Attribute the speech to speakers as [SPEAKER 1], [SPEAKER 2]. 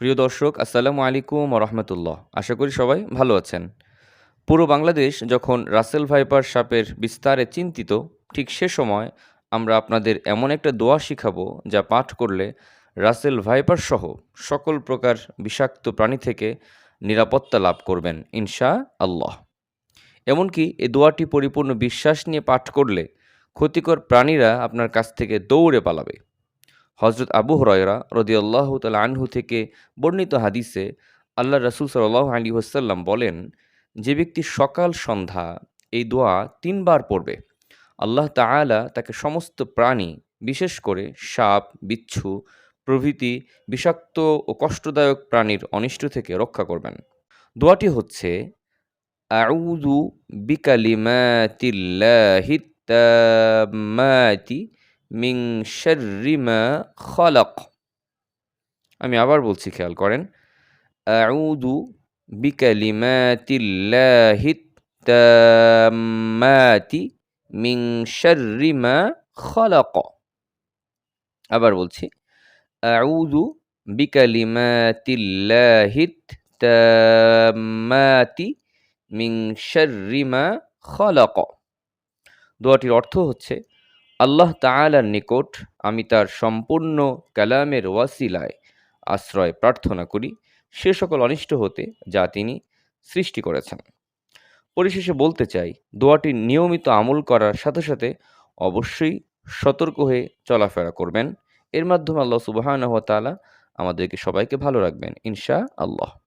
[SPEAKER 1] প্রিয় দর্শক, আসসালামু আলাইকুম রহমতুল্লাহ। আশা করি সবাই ভালো আছেন। পুরো বাংলাদেশ যখন রাসেল ভাইপার সাপের বিস্তারে চিন্তিত, ঠিক সে সময় আমরা আপনাদের এমন একটা দোয়া শিখাবো যা পাঠ করলে রাসেল ভাইপার সহ সকল প্রকার বিষাক্ত প্রাণী থেকে নিরাপত্তা লাভ করবেন ইনশা আল্লাহ এমনকি এই দোয়াটি পরিপূর্ণ বিশ্বাস নিয়ে পাঠ করলে ক্ষতিকর প্রাণীরা আপনার কাছ থেকে দৌড়ে পালাবে। হজরত আবু হরয়রা রদিয়াল্লাহ তাল আনহু থেকে বর্ণিত হাদিসে আল্লাহ রসুল সাল্লাহ আলী ওসাল্লাম বলেন, যে ব্যক্তি সকাল সন্ধ্যা এই দোয়া তিনবার পড়বে, আল্লাহ তাআলা তাকে সমস্ত প্রাণী, বিশেষ করে সাপ, বিচ্ছু, প্রভৃতি বিষাক্ত ও কষ্টদায়ক প্রাণীর অনিষ্ট থেকে রক্ষা করবেন। দোয়াটি হচ্ছে, আউযু বিকালিমাতিল্লাহি তাম্মাতি মিং শাররিমা খলাক। আমি আবার বলছি, খেয়াল করেন। বিকালিমাতিল্লাহি তাম্মাতি মিং শাররিমা খলক। আবার বলছি বিকালিমাতিল্লাহি তাম্মাতি মিং শাররিমা খলক। দোয়াটির অর্থ হচ্ছে আল্লাহ তাআলার নিকট আমি তার সম্পূর্ণ কালামের ওয়াসিলায় আশ্রয় প্রার্থনা করি সে সকল অনিষ্ট হতে যা তিনি সৃষ্টি করেছেন। পরিশেষে বলতে চাই, দোয়াটি নিয়মিত আমল করার সাথে সাথে অবশ্যই সতর্ক হয়ে চলাফেরা করবেন। এর মাধ্যমে আল্লাহ সুবাহানহ তাআলা আমাদেরকে সবাইকে ভালো রাখবেন ইনশা আল্লাহ